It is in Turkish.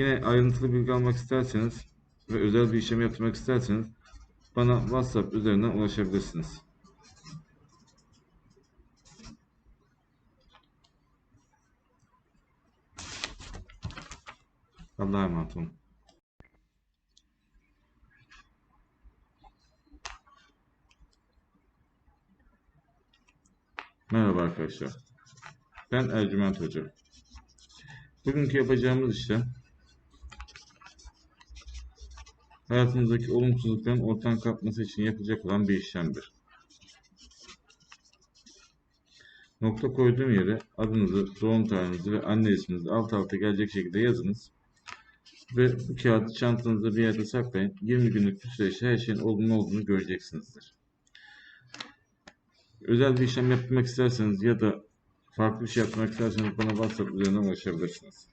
Yine ayrıntılı bilgi almak isterseniz ve özel bir işlem yaptırmak isterseniz bana WhatsApp üzerinden ulaşabilirsiniz. Allah'a emanet olun. Merhaba arkadaşlar. Ben Ercüment Hoca. Bugünkü yapacağımız işlem hayatınızdaki olumsuzlukların ortadan kalkması için yapılacak olan bir işlemdir. Nokta koyduğum yere adınızı, doğum tarihinizi ve anne isminizi alt alta gelecek şekilde yazınız. Ve bu kağıdı çantanızda bir yerde saklayın. 20 günlük bir süreçte her şeyin olumlu olduğunu göreceksinizdir. Özel bir işlem yapmak isterseniz ya da farklı bir şey yapmak isterseniz bana WhatsApp üzerinden ulaşabilirsiniz.